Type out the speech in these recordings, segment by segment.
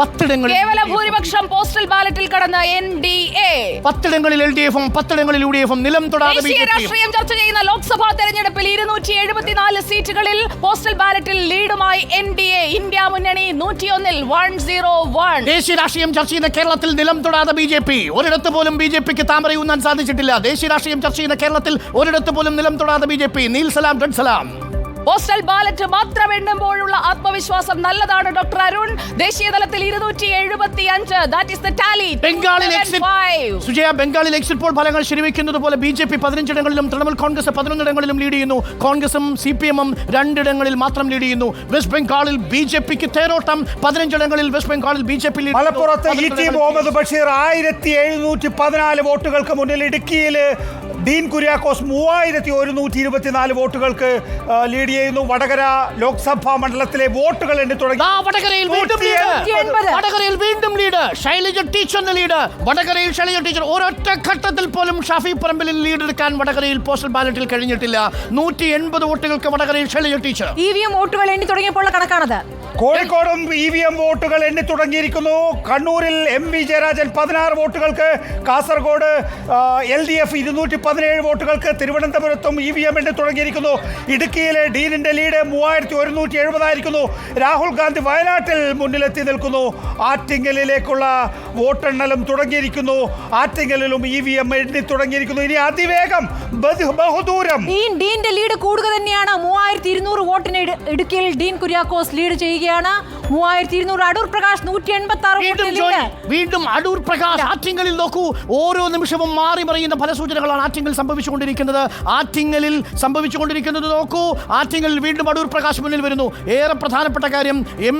പത്തിടങ്ങളിൽ കേവല ഭൂരിപക്ഷം പോസ്റ്റൽ ബാലറ്റിൽ കടന്ന് എൻ ഡി എ പത്തിടങ്ങളിൽ എൽ ഡി എഫും പത്തിടങ്ങളിൽ യു ഡി എഫും നിലം തൊടാതെ ദേശീയ രാഷ്ട്രീയം ചർച്ച ചെയ്യുന്ന ലോക്സഭാ തെരഞ്ഞെടുപ്പിൽ ഇരുന്നൂറ്റി എഴുപത്തിനാല് സീറ്റുകളിൽ പോസ്റ്റൽ ബാലറ്റിൽ ലീഡുമായി എൻ ഡി എ ഇന്ത്യ മുന്നണി നൂറ്റിയൊന്നിൽ വൺ സീറോ വൺ ദേശീയ രാഷ്ട്രീയം ചർച്ച ചെയ്യുന്ന കേരളത്തിൽ നിലം തൊടാതെ ബി ജെ പി ഒരിടത്ത് പോലും ബി ജെ പിക്ക് താമരയൂന്നാൻ സാധിച്ചിട്ടില്ല. ദേശീയ രാഷ്ട്രീയം ചർച്ച ചെയ്യുന്ന കേരളത്തിൽ ഒരിടത്ത് പോലും നിലം തൊടാതെ ബി ജെ പി നീൽ സലാം റെഡ് സലാം. പോസ്റ്റൽ ബാലറ്റ് മാത്രം എണ്ണുമ്പോഴുള്ള ആത്മവിശ്വാസം നല്ലതാണ് ഡോക്ടർ അരുൺ. ദേശീയ തലത്തിൽ ഇരുന്നൂറ്റി എഴുപത്തി അഞ്ച് ദാറ്റ് ഇസ് ദ ടാലി ബംഗാളിൽ എക്സിറ്റ് സുജയ ബംഗാളിൽ എക്സിറ്റ് പോൾ ഫലങ്ങൾ ശരിവെക്കുന്നത് പോലെ ബി ജെ പി പതിനഞ്ചിടങ്ങളിലും തൃണമൂൽ കോൺഗ്രസ് പതിനൊന്നിടങ്ങളിലും ലീഡ് ചെയ്യുന്നു. കോൺഗ്രസും സി പി എമ്മും രണ്ടിടങ്ങളിൽ മാത്രം ലീഡ് ചെയ്യുന്നു. വെസ്റ്റ് ബംഗാളിൽ ബി ജെ പിക്ക് തേരോട്ടം. പതിനഞ്ചിടങ്ങളിൽ വെസ്റ്റ് ബംഗാളിൽ ബി ജെ പി മലപ്പുറത്ത് ഇ ടി മുഹമ്മദ് ബഷീർ ആയിരത്തി എഴുന്നൂറ്റി പതിനാല് വോട്ടുകൾക്ക് മുന്നിൽ ഇടുക്കിയിൽ ഡീൻ കുര്യാക്കോസ് മൂവായിരത്തി ഒരുന്നൂറ്റി ഇരുപത്തിനാല് വോട്ടുകൾക്ക് ലീഡ് ചെയ്യുന്നു. വടകര ലോക്സഭാ മണ്ഡലത്തിലെ വോട്ടുകൾ എണ്ണി തുടങ്ങി. വടകരയിൽ വീണ്ടും ലീഡ്. വീണ്ടും ശൈലജ ടീച്ചറിന് ലീഡ്. വടകരയിൽ ശൈലജ ടീച്ചർ ഒരൊറ്റ ഘട്ടത്തിൽ പോലും ഷാഫി പറമ്പിലിൽ ലീഡ് എടുക്കാൻ വടകരയിൽ പോസ്റ്റൽ ബാലറ്റിൽ കഴിഞ്ഞിട്ടില്ല. നൂറ്റി എൺപത് വോട്ടുകൾക്ക് വടകരയിൽ Shailaja teacher. E V M വോട്ടുകൾ എണ്ണി തുടങ്ങിയപ്പോൾ കണക്കാണത്. കോഴിക്കോടും ഇ വി എം വോട്ടുകൾ എണ്ണി തുടങ്ങിയിരിക്കുന്നു. കണ്ണൂരിൽ എം വി ജയരാജൻ പതിനാറ് വോട്ടുകൾക്ക് കാസർഗോഡ് എൽ ഡി എഫ് ഇരുന്നൂറ്റി പതിനേഴ് വോട്ടുകൾക്ക് തിരുവനന്തപുരത്തും ഇ വി എം എണ്ണി തുടങ്ങിയിരിക്കുന്നു. ഇടുക്കിയിലെ ഡീനിന്റെ ലീഡ് മൂവായിരത്തി ഒരുന്നൂറ്റി എഴുപതായിരിക്കുന്നു രാഹുൽ ഗാന്ധി വയനാട്ടിൽ മുന്നിലെത്തി നിൽക്കുന്നു. ആറ്റിങ്ങലിലേക്കുള്ള വോട്ടെണ്ണലും തുടങ്ങിയിരിക്കുന്നു. ആറ്റിങ്ങലിലും ഇ വി എം എണ്ണി തുടങ്ങിയിരിക്കുന്നു. ഇനി അതിവേഗം ബഹു- ബഹുദൂരം. ഡീൻ ഡീന്റെ ലീഡ് കൂടുക തന്നെയാണ്. മൂവായിരത്തി ഇരുന്നൂറ് വോട്ടിന് ഇടുക്കിയിൽ ഡീൻ കുര്യാക്കോസ് ലീഡ് ചെയ്യുകയാണ് മൂവായിരത്തി ഇരുന്നൂറ് അടൂർ പ്രകാശ് നൂറ്റി എൺപത്തി ആറ് വീണ്ടും അടൂർ പ്രകാശ് ആറ്റിങ്ങലിൽ നോക്കൂ. ഓരോ നിമിഷവും മാറി മറിയുന്ന ഫലസൂചനകളാണ് ആറ്റിങ്ങൽ സംഭവിച്ചുകൊണ്ടിരിക്കുന്നത്. ആറ്റിങ്ങലിൽ സംഭവിച്ചുകൊണ്ടിരിക്കുന്നത് നോക്കൂ. ആറ്റിങ്ങലിൽ വീണ്ടും അടൂർ പ്രകാശ് മുന്നിൽ വരുന്നു. ഏറെ പ്രധാനപ്പെട്ട കാര്യം എം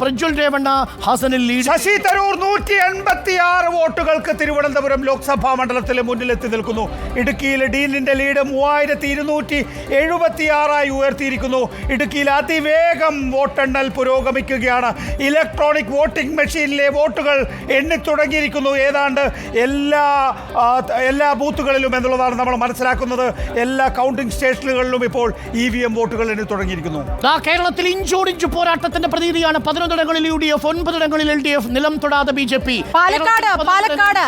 പ്രജ്വൽ രേവണ്ണ ഹസനിൽ ലീഡ് ശശി തരൂർ നൂറ്റി എൺപത്തി ആറ് വോട്ടുകൾക്ക് തിരുവനന്തപുരം ലോക്സഭാ മണ്ഡലത്തിലെ മുന്നിലെത്തി നിൽക്കുന്നു. ഇടുക്കിയിലെ ഡീലിന്റെ ലീഡ് മൂവായിരത്തി ഇരുന്നൂറ്റി എഴുപത്തി ആറായി ഉയർത്തിയിരിക്കുന്നു. ഇടുക്കിയിൽ അതിവേഗം വോട്ടെണ്ണൽ പുരോഗമിക്കുകയാണ്. ഇലക്ട്രോണിക് വോട്ടിംഗ് മെഷീനിലെ വോട്ടുകൾ എണ്ണി തുടങ്ങിയിരിക്കുന്നു. ഏതാണ്ട് എല്ലാ എല്ലാ ബൂത്തുകളിലും എന്നുള്ളതാണ് നമ്മൾ മനസ്സിലാക്കുന്നത്. എല്ലാ കൗണ്ടിംഗ് സ്റ്റേഷനുകളിലും ഇപ്പോൾ ഇ വി എം വോട്ടുകൾ എണ്ണി തുടങ്ങിയിരിക്കുന്നു. ദാ കേരളത്തിൽ ഇഞ്ചോടിഞ്ച് പോരാട്ടത്തിന്റെ പ്രതീതിയാണ്. പതിനൊന്നിടങ്ങളിൽ യു ഡി എഫ് ഒൻപതിടങ്ങളിൽ എൽ ഡി എഫ് നിലം തൊടാതെ B J P. Palakkad Palakkad.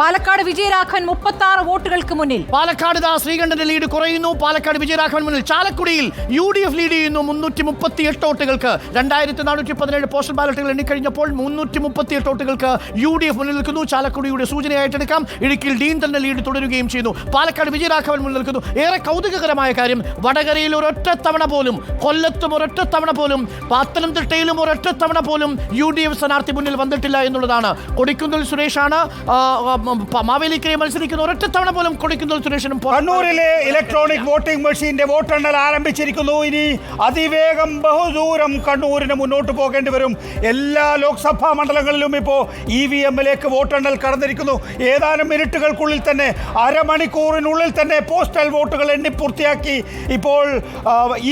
Palakkad Vijayaraghavan മുപ്പത്തി ആറ് വോട്ടുകൾക്ക് മുന്നിൽ. പാലക്കാട് ദാ ശ്രീകണ്ഠന്റെ ലീഡ് കുറയുന്നു. പാലക്കാട് വിജയരാഘവൻ മുന്നിൽ. ചാലക്കുടിയിൽ യു ഡി എഫ് ലീഡ് ചെയ്യുന്നു. മുന്നൂറ്റി മുപ്പത്തി എട്ട് വോട്ടുകൾക്ക്. രണ്ടായിരത്തി നാനൂറ്റി പതിനേഴ് പോസ്റ്റൽ ബാലറ്റുകൾ എണ്ണിക്കഴിഞ്ഞപ്പോൾ മുന്നൂറ്റി മുപ്പത്തി എട്ട് വോട്ടുകൾക്ക് യു ഡി എഫ് മുന്നിൽ നിൽക്കുന്നു. ചാലക്കുടിയുടെ സൂചനയായിട്ട് എടുക്കാം ഇടുക്കിയിൽ ഡീൻ തന്നെ ലീഡ് തുടരുകയും ചെയ്യുന്നു പാലക്കാട് വിജയരാഘവൻ മുന്നിൽ നിൽക്കുന്നു. ഏറെ കൗതുകകരമായ കാര്യം വടകരയിൽ ഒരൊറ്റ തവണ പോലും കൊല്ലത്തും ഒരൊറ്റ തവണ പോലും പത്തനംതിട്ടയിലും ഒരൊറ്റ തവണ പോലും യു ഡി എഫ് സ്ഥാനാർത്ഥി മുന്നിൽ വന്നിട്ടില്ല എന്നുള്ളതാണ്. കൊടിക്കുന്നിൽ സുരേഷാണ് മാവേലിക്കരെ മത്സരിക്കുന്ന ഒരൊറ്റ തവണ പോലും കൊടിക്കുന്നിൽ സുരേഷനും കണ്ണൂരിലെ ഇലക്ട്രോണിക് വോട്ടിംഗ് മെഷീന്റെ വോട്ടെണ്ണൽ ആരംഭിച്ചിരിക്കുന്നു. ഇനി അതിവേഗം ബഹുദൂരം കണ്ണൂരിന് മുന്നോട്ട് പോകേണ്ടി വരും. എല്ലാ ലോക്സഭാ മണ്ഡലങ്ങളിലും ഇപ്പോൾ ഇ വി എമ്മിലേക്ക് വോട്ടെണ്ണൽ കടന്നിരിക്കുന്നു. ഏതാനും മിനിറ്റുകൾക്കുള്ളിൽ തന്നെ അരമണിക്കൂറിനുള്ളിൽ തന്നെ പോസ്റ്റൽ വോട്ടുകൾ എണ്ണി പൂർത്തിയാക്കി ഇപ്പോൾ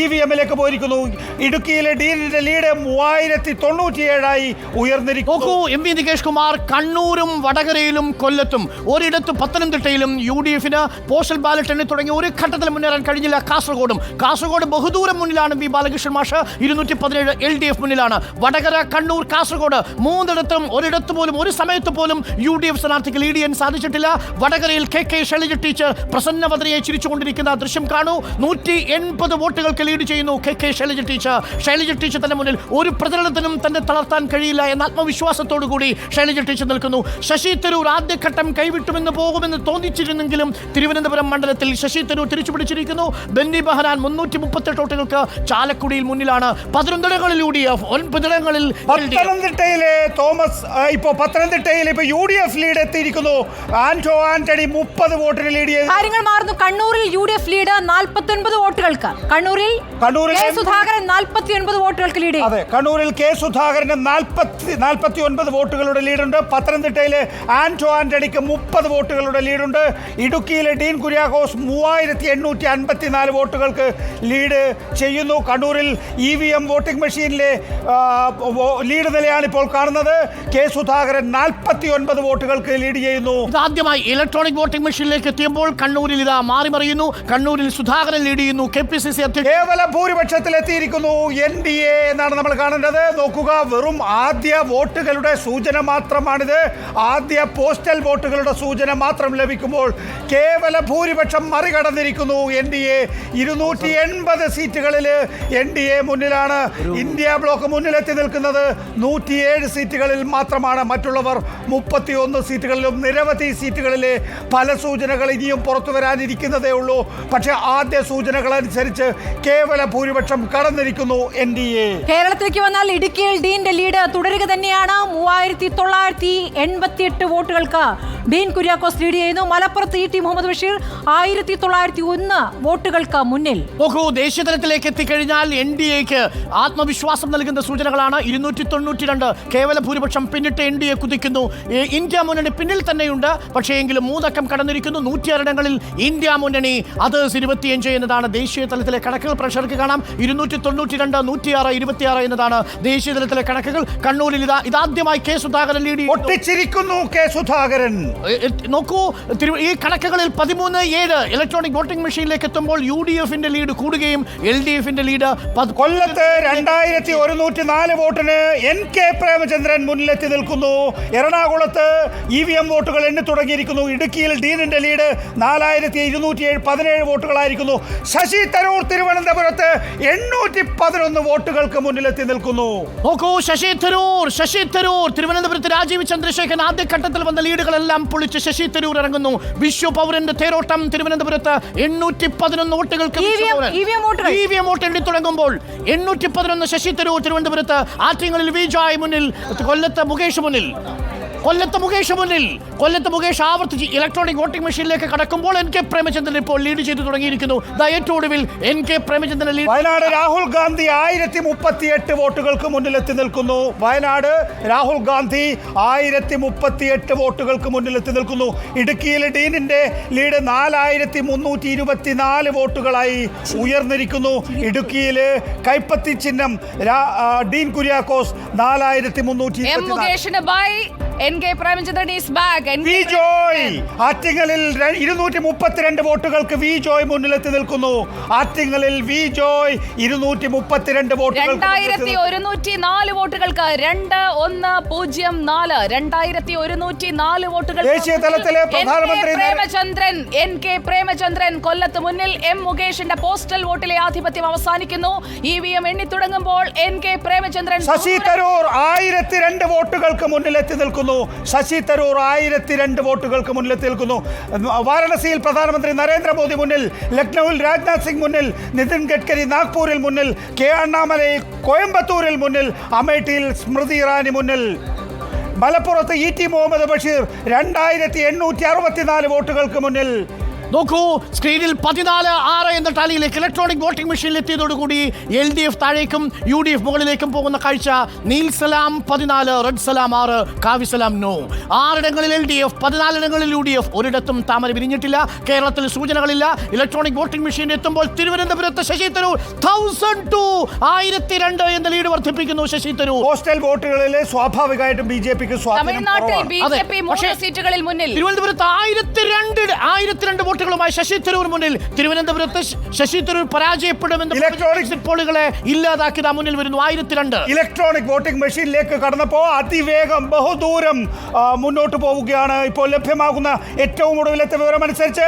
ഇ വി എമ്മിലേക്ക് പോയിരിക്കുന്നു. ഇടുക്കിയിലെ ഡീനിന്റെ ലീഡ് മൂവായിരത്തി തൊണ്ണൂറ്റിയേഴായി ഉയർന്നിരിക്കുന്നു എം വി നികേഷ് കുമാർ കണ്ണൂരും വടകരയിലും കൊല്ലത്തും ഒരിടത്ത് പത്തനംതിട്ടയിലും യു ഡി എഫിന് പോസ്റ്റൽ ബാലറ്റ് എണ്ണി തുടങ്ങി ഒരു ഘട്ടത്തിൽ മുന്നേറാൻ കഴിഞ്ഞില്ല. കാസർഗോഡും കാസർഗോഡ് ബഹുദൂരം മുന്നിലാണ് വി ബാലകൃഷ്ണൻ മാഷ് ഇരുന്നൂറ്റി പതിനേഴ് ഡി എഫ് മുന്നിലാണ്. വടകര കണ്ണൂർ കാസർഗോഡ് മൂന്നിടത്തും ഒരിടത്ത് പോലും ഒരു സമയത്ത് പോലും യു ഡി എഫ് സ്ഥാനാർത്ഥിക്ക് ലീഡ് ചെയ്യാൻ സാധിച്ചിട്ടില്ല. വടകരയിൽ കെ കെ ശൈലജ ടീച്ചർ പ്രസന്നവദനയെ ചിരിച്ചുകൊണ്ടിരിക്കുന്ന ദൃശ്യം കാണൂ. നൂറ്റി എൺപത് വോട്ടുകൾക്ക് ലീഡ് ചെയ്യുന്നു K K Shailaja teacher. Shailaja teacher തന്നെ മുന്നിൽ ഒരു പ്രചരണത്തിനും തന്നെ തളർത്താൻ കഴിയില്ല എന്ന ആത്മവിശ്വാസത്തോടു കൂടി ശൈലജ ടീച്ചർ നിൽക്കുന്നു. ശശി തരൂർ ആദ്യഘട്ടം കൈവിട്ടുമെന്ന് പോകുമെന്ന് തോന്നിച്ചിരുന്നെങ്കിലും തിരുവനന്തപുരം മണ്ഡലത്തിൽ ശശി തരൂർ തിരിച്ചുപിടിച്ചിരിക്കുന്നു. ബെന്നി ബഹ്റാൻ മുന്നൂറ്റി മുപ്പത്തെട്ട് വോട്ടുകൾക്ക് ചാലക്കുടിയിൽ മുന്നിലാണ്. പതിനൊന്നിടങ്ങളിൽ യു ഡി എഫ്. ഒൻപതിടങ്ങളിൽ പത്തനംതിട്ടയിലെ തോമസ് ഇപ്പോ പത്തനംതിട്ടയിൽ ഇപ്പൊ യു ഡി എഫ് ലീഡ് എത്തിയിരിക്കുന്നു. ആന്റോ ആന്റണി മുപ്പത് വോട്ടിന് ലീഡ് ചെയ്തു. കാര്യങ്ങൾ മാറുന്നു. കണ്ണൂരിൽ യു ഡി എഫ് ലീഡ് നാൽപ്പത്തി ഒൻപത് വോട്ടുകൾക്ക്. കണ്ണൂരിൽ കണ്ണൂരിൽ കെ സുധാകരൻ നാൽപ്പത്തി ഒൻപത് വോട്ടുകൾക്ക് ലീഡ് ചെയ്തു. അതെ കണ്ണൂരിൽ കെ സുധാകരന് നാൽപ്പത്തി നാൽപ്പത്തി ഒൻപത് വോട്ടുകളുടെ ലീഡുണ്ട് പത്തനംതിട്ടയിലെ ആന്റോ ആന്റണിക്ക് മുപ്പത് വോട്ടുകളുടെ ലീഡുണ്ട് ഇടുക്കിയിലെ ഡീൻ കുര്യാക്കോസ് മൂവായിരത്തി എണ്ണൂറ്റി അൻപത്തി നാല് വോട്ടുകൾക്ക് ലീഡ് ചെയ്യുന്നു. കണ്ണൂരിൽ E V M voting machine വോ- ലീഡ് നിലയാണ് ഇപ്പോൾ കാണുന്നത്. കെ സുധാകരൻ നാൽപ്പത്തി ഒൻപത് വോട്ടുകൾക്ക് ലീഡ് ചെയ്യുന്നു. ആദ്യമായി ഇലക്ട്രോണിക് വോട്ടിംഗ് മെഷീനിലേക്ക് എത്തിയപ്പോൾ കണ്ണൂരിൽ ഇതാ മാറി മറിയുന്നു. കണ്ണൂരിൽ സുധാകരൻ ലീഡ് ചെയ്യുന്നു. കെ പി സി സി അധ്യക്ഷൻ കേവല ഭൂരിപക്ഷത്തിൽ എത്തിയിരിക്കുന്നു എൻ ഡി എ എന്നാണ് നമ്മൾ കാണേണ്ടത്. നോക്കുക വെറും ആദ്യ വോട്ടുകളുടെ സൂചന മാത്രമാണിത്. ആദ്യ പോസ്റ്റൽ വോട്ടുകളുടെ സൂചന മാത്രം ലഭിക്കുമ്പോൾ കേവല ഭൂരിപക്ഷം മറികടന്നിരിക്കുന്നു എൻ ഡി എ. ഇരുന്നൂറ്റി എൺപത് സീറ്റുകളിൽ എൻ ഡി എ മുന്നിലാണ്. ഇന്ത്യ ബ്ലോക്ക് മുന്നിലെത്തി നിൽക്കുന്നത് നൂറ്റിയേഴ് സീറ്റുകളിൽ മാത്രമാണ്. മറ്റുള്ളവർ മുപ്പത്തിയൊന്ന് സീറ്റുകളിലും നിരവധി സീറ്റുകളിലെ പല സൂചനകൾ ഇനിയും പുറത്തു വരാനിരിക്കുന്നതേ ഉള്ളൂ. പക്ഷേ ആദ്യ സൂചനകൾ അനുസരിച്ച് കേവല ഭൂരിപക്ഷം കടന്നിരിക്കുന്നു എൻ ഡി എ. കേരളത്തിലേക്ക് വന്നാൽ ഇടുക്കിയിൽ ഡീന്റെ ലീഡ് തുടരുക തന്നെയാണ്. മൂവായിരത്തി തൊള്ളായിരത്തി എൺപത്തി എട്ട് വോട്ടുകൾക്ക് ഡീൻ കുര്യാക്കോസ് ലീഡ് ചെയ്യുന്നു. മലപ്പുറത്ത് ഇ ടി മുഹമ്മദ് ബഷീർ ആയിരത്തി തൊള്ളായിരത്തി ഒന്ന് വോട്ടുകൾക്ക് മുന്നിൽ. നോക്കൂ ദേശീയ തലത്തിലേക്ക് എത്തിക്കഴിഞ്ഞാൽ എൻ ഡി എക്ക് ആത്മവിശ്വാസം നൽകുന്ന സൂചനകളാണ്. ഇരുന്നൂറ്റി തൊണ്ണൂറ്റി രണ്ട് കേവല ഭൂരിപക്ഷം പിന്നിട്ട് എൻ ഡി എ കുതിക്കുന്നു. ഇന്ത്യ മുന്നണി പിന്നിൽ തന്നെയുണ്ട്. പക്ഷേ എങ്കിലും മൂന്നക്കം കടന്നിരിക്കുന്നു. നൂറ്റിയാറിടങ്ങളിൽ ഇന്ത്യ മുന്നണി. അത് ഇരുപത്തിയഞ്ച് എന്നതാണ് ദേശീയ തലത്തിലെ കണക്കുകൾ. പ്രഷർക്ക് കാണാം. ഇരുന്നൂറ്റി തൊണ്ണൂറ്റി രണ്ട് നൂറ്റിയാറ് ഇരുപത്തിയാറ് എന്നതാണ് ദേശീയ തലത്തിലെ കണക്കുകൾ. കണ്ണൂരിൽ ഇതാ ഇതാദ്യമായി കെ സുധാകരൻ ലീഡ് ഒട്ടിച്ചിരിക്കുന്നു കെ സുധാകരൻ. നോക്കൂ തിരു- ഈ കണക്കുകളിൽ പതിമൂന്ന് ഏഴ് ഇലക്ട്രോണിക് വോട്ടിംഗ് മെഷീനിലേക്ക് എത്തുമ്പോൾ യു ഡി എഫിന്റെ ലീഡ് കൂടുകയും എൽ ഡി എഫിന്റെ ലീഡ് കൊല്ലത്ത് രണ്ടായിരത്തി ഒരുന്നൂറ്റി നാല് വോട്ടിന് എൻ കെ പ്രേമചന്ദ്രൻ മുന്നിലെത്തി നിൽക്കുന്നു. എറണാകുളത്ത് ഇ വി എം വോട്ടുകൾ എണ്ണി തുടങ്ങിയിരിക്കുന്നു. ഇടുക്കിയിൽ ഡീനിന്റെ ലീഡ് നാലായിരത്തി ഇരുന്നൂറ്റി ഏഴ് പതിനേഴ് വോട്ടുകളായിരിക്കുന്നു. ശശി തരൂർ തിരുവനന്തപുരത്ത് എണ്ണൂറ്റി പതിനൊന്ന് വോട്ടുകൾക്ക് മുന്നിലെത്തി നിൽക്കുന്നു. നോക്കൂ ശശി തരൂർ ശശി തരൂർ. തിരുവനന്തപുരത്ത് രാജീവ് ചന്ദ്രശേഖരൻ ആദ്യഘട്ടത്തിൽ വന്ന ലീഡുകളെല്ലാം പൊളിച്ച് ശശി തരൂർ ഇറങ്ങുന്നു. വിശ്വ പൗരന്റെ തേരോട്ടം തിരുവനന്തപുരത്ത് എണ്ണൂറ്റി പതിനൊന്ന് വോട്ടുകൾക്ക് വോട്ട് എണ്ണി തുടങ്ങുമ്പോൾ എണ്ണൂറ്റി പതിനൊന്ന് ശശി തരൂർ തിരുവനന്തപുരത്ത് ആറ്റിങ്ങളിൽ വിജയ് മുന്നിൽ കൊല്ലത്ത് മുകേഷ് മുന്നിൽ. കൊല്ലത്ത് മുകേഷ് മുന്നിൽ. കൊല്ലത്ത് മുകേഷ് ആവർത്തിച്ച് ഇലക്ട്രോണിക് വോട്ടിംഗ് മെഷീനിലേക്ക് കടക്കുമ്പോൾ എൻ കെ പ്രേമചന്ദ്രൻ ഇപ്പോൾ ലീഡ് ചെയ്തു തുടങ്ങിയിരിക്കുന്നു. ഏറ്റവും ഒടുവിൽ N K Premachandran lead Wayanad Rahul Gandhi ആയിരത്തി മുപ്പത്തി എട്ട് വോട്ടുകൾക്ക് മുന്നിലെത്തി നിൽക്കുന്നു. വയനാട് രാഹുൽ ഗാന്ധി ആയിരത്തി മുപ്പത്തി എട്ട് വോട്ടുകൾക്ക് മുന്നിലെത്തി നിൽക്കുന്നു. ഇടുക്കിയിൽ ഡീനിന്റെ ലീഡ് നാലായിരത്തി മുന്നൂറ്റി ഇരുപത്തിനാല് വോട്ടുകളായി ഉയർന്നിരിക്കുന്നു. ഇടുക്കിയിൽ കൈപ്പത്തി ചിഹ്നം ഡീൻ കുര്യാക്കോസ് നാലായിരത്തി മുന്നൂറ്റി by. N K Premachandran is back V Joy. ആറ്റിങ്ങലിൽ ഇരുന്നൂറ്റി മുപ്പത്തിരണ്ട് വോട്ടുകൾക്ക് വി ജോയ് മുന്നിലെത്തി നിൽക്കുന്നു. ആറ്റിങ്ങലിൽ വി ജോയ് ഇരുന്നൂറ്റി മുപ്പത്തിരണ്ട് വോട്ടുകൾക്ക് രണ്ടായിരത്തി ഒരുന്നൂറ്റി നാല് വോട്ടുകൾക്ക് രണ്ട് ഒന്ന് പൂജ്യം നാല്. രണ്ടായിരത്തി ഒരുന്നൂറ്റി നാല് വോട്ടുകൾ ദേശീയ തലത്തിലെ പ്രധാനമന്ത്രി പ്രേമചന്ദ്രൻ എൻ കെ പ്രേമചന്ദ്രൻ കൊല്ലത്ത് മുന്നിൽ എം മുകേഷിന്റെ പോസ്റ്റൽ വോട്ടിലെ ആധിപത്യം അവസാനിക്കുന്നു. ഇ വി എം എണ്ണി തുടങ്ങുമ്പോൾ എൻ കെ പ്രേമചന്ദ്രൻ ശശി തരൂർ ആയിരത്തി രണ്ട് വോട്ടുകൾക്ക് മുന്നിലെത്തി നിൽക്കുന്നു. ശശി തരൂർ ആയിരത്തി രണ്ട് വോട്ടുകൾക്ക് മുന്നിൽ നിൽക്കുന്നു. വാരണസിയിൽ പ്രധാനമന്ത്രി നരേന്ദ്രമോദി മുന്നിൽ ലക്നൌവിൽ രാജ്നാഥ് സിംഗ് മുന്നിൽ നിതിൻ ഗഡ്കരി നാഗ്പൂരിൽ മുന്നിൽ കെ അണ്ണാമലൈ കോയമ്പത്തൂരിൽ മുന്നിൽ അമേഠിയിൽ സ്മൃതി ഇറാനി മുന്നിൽ. മലപ്പുറത്ത് ഇ ടി മുഹമ്മദ് ബഷീർ രണ്ടായിരത്തി എണ്ണൂറ്റി അറുപത്തിനാല് വോട്ടുകൾക്ക് മുന്നിൽ. നോക്കൂ സ്ക്രീനിൽ പതിനാല് ആറ് എന്ന ടാലിയിലേക്ക് ഇലക്ട്രോണിക് വോട്ടിംഗ് മെഷീനിൽ എത്തിയതോടുകൂടി എൽ ഡി എഫ് താഴേക്കും യു ഡി എഫ് മുകളിലേക്കും പോകുന്ന കാഴ്ച നീൽ സലാം പതിനാല് റെഡ് സലാം ആറ് കാവിസലാം നോ. ആറിടങ്ങളിൽ എൽ ഡി എഫ് പതിനാലിടങ്ങളിൽ യു ഡി എഫ് ഒരിടത്തും താമര വിരിഞ്ഞിട്ടില്ല കേരളത്തിൽ സൂചനകളില്ല. ഇലക്ട്രോണിക് വോട്ടിംഗ് മെഷീൻ എത്തുമ്പോൾ തിരുവനന്തപുരത്ത് ശശി തരൂർ തൗസൻഡ് ടു ആയിരത്തി രണ്ട് എന്ന ലീഡ് വർദ്ധിപ്പിക്കുന്നു ശശി തരൂർ. പോസ്റ്റൽ വോട്ടുകളിൽ സ്വാഭാവികമായിട്ടും ബി ജെ പിക്ക് തിരുവനന്തപുരത്ത് ആയിരത്തി രണ്ട് ആയിരത്തി രണ്ട് വോട്ടുകളുമായി ശശി തരൂർ മുന്നിൽ തിരുവനന്തപുരത്ത് ശശി തരൂർ പരാജയപ്പെടുമെന്ന് ഇലക്ട്രോണിക് പോളുകളെ ഇല്ലാതാക്കിയതാ മുന്നിൽ വരുന്നു. ആയിരത്തി രണ്ട് ഇലക്ട്രോണിക് വോട്ടിംഗ് മെഷീനിലേക്ക് കടന്നപ്പോൾ അതിവേഗം ബഹുദൂരം മുന്നോട്ട് പോവുകയാണ്. ഇപ്പോൾ ലഭ്യമാകുന്ന ഏറ്റവും ഒടുവിലത്തെ വിവരമനുസരിച്ച്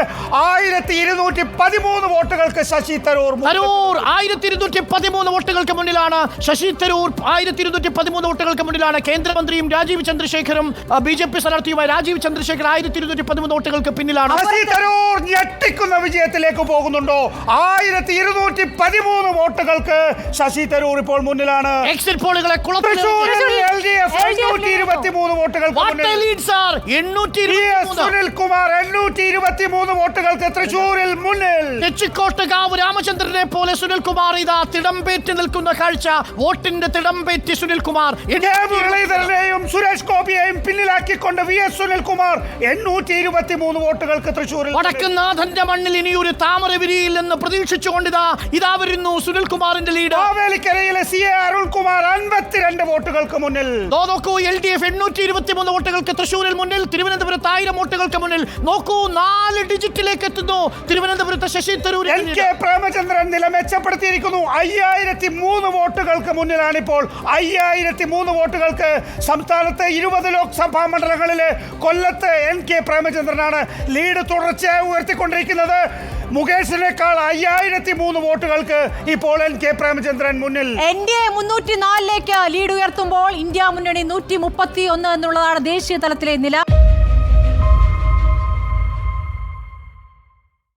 ആയിരത്തി ഇരുന്നൂറ്റി പതിമൂന്ന് വോട്ടുകൾക്ക് ശശി തരൂർ തരൂർ ആയിരത്തി ഇരുന്നൂറ്റി പതിമൂന്ന് വോട്ടുകൾക്ക് മുന്നിലാണ് ശശി തരൂർ ആയിരത്തി ഇരുന്നൂറ്റി പതിമൂന്ന് വോട്ടുകൾക്ക് മുന്നിലാണ് കേന്ദ്രമന്ത്രിയും രാജീവ് ചന്ദ്രശേഖരും ബി ജെ പി സ്ഥാനാർത്ഥിയുമായ രാജീവ് ചന്ദ്രശേഖർ ആയിരത്തി ഇരുന്നൂറ്റി പതിമൂന്ന് വോട്ടുകൾക്ക് പിന്നിലാണ്. ശശി തരൂർ ഞെട്ടിക്കുന്ന വിജയത്തിലേക്ക് പോകുന്നുണ്ടോ? ആയിരത്തി ഇരുന്നൂറ്റി പതിമൂന്ന് വോട്ടുകൾക്ക് ശശി തരൂർ ഇപ്പോൾ മുന്നിലാണ്. എക്സിറ്റ് പോളുകളെ തൃശൂരിൽ എൽ ഡി എഫ് എണ്ണൂറ്റി ഇരുപത്തി മൂന്ന് വോട്ടുകൾക്ക് മുന്നിൽ. തൃശൂരിൽ തെച്ചിക്കോട്ടുകാവ് രാമചന്ദ്രനെ പോലെ സുനിൽ കുമാർ ഇതാ തിടംപേറ്റി നിൽക്കുന്ന കാഴ്ച. വോട്ടിന്റെ തിടംപേറ്റി സുനിൽ കുമാർ മുരളീധരനെയും സുരേഷ് ഗോപിയെയും പിന്നിലാക്കിക്കൊണ്ട് വി എസ് സുനിൽ കുമാർ എണ്ണൂറ്റി ഇരുപത്തി മൂന്ന് വോട്ടുകൾക്ക് തൃശൂരിൽ വടക്കുന്നാഥന്റെ മണ്ണിൽ ഇനി ഒരു താമര വിരിയില്ലെന്ന് പ്രതീക്ഷിച്ചുകൊണ്ടിതാ ഇതാ വരുന്നു സുനിൽകുമാറിന്റെ ലീഡ് മാവേലിക്കരയിലെ സി എ അരുൺകുമാർ അൻപത്തിരണ്ട് വോട്ടുകൾക്ക് മുന്നിൽ. നോക്കൂ എൽ ഡി എഫ് എണ്ണൂറ്റി ഇരുപത്തി മൂന്ന് വോട്ടുകൾക്ക് തൃശ്ശൂരിൽ മുന്നിൽ തിരുവനന്തപുരത്ത് ആയിരം വോട്ടുകൾക്ക് മുന്നിൽ. നോക്കൂ നാല് ഡിജിറ്റിലേക്ക് എത്തുന്നു. തിരുവനന്തപുരത്ത് ശശി തരൂർ എൻ കെ പ്രേമചന്ദ്രൻ നില മെച്ചപ്പെടുത്തിയിരിക്കുന്നു. അയ്യായിരത്തി മൂന്ന് വോട്ടുകൾക്ക് മുന്നിലാണ് ഇപ്പോൾ അയ്യായിരത്തി മൂന്ന് വോട്ടുകൾക്ക് സംസ്ഥാനത്തെ ഇരുപത് ലോക്സഭാ മണ്ഡലങ്ങളിലെ കൊല്ലത്ത് എൻ കെ പ്രേമചന്ദ്രനാണ്. ലീഡ് തുടർച്ചയായി ഉയർത്തിക്കൊണ്ടിരിക്കുന്നത്. മുകേഷിനേക്കാൾ അയ്യായിരത്തി മൂന്ന് വോട്ടുകൾക്ക് ഇപ്പോൾ എൻ കെ പ്രേമചന്ദ്രൻ മുന്നിൽ. എൻ ഡി എ മുന്നൂറ്റി നാലിലേക്ക് ലീഡ് ഉയർത്തുമ്പോൾ ഇന്ത്യ മുന്നണി നൂറ്റി മുപ്പത്തി ഒന്ന് എന്നുള്ളതാണ് ദേശീയ തലത്തിലെ നില.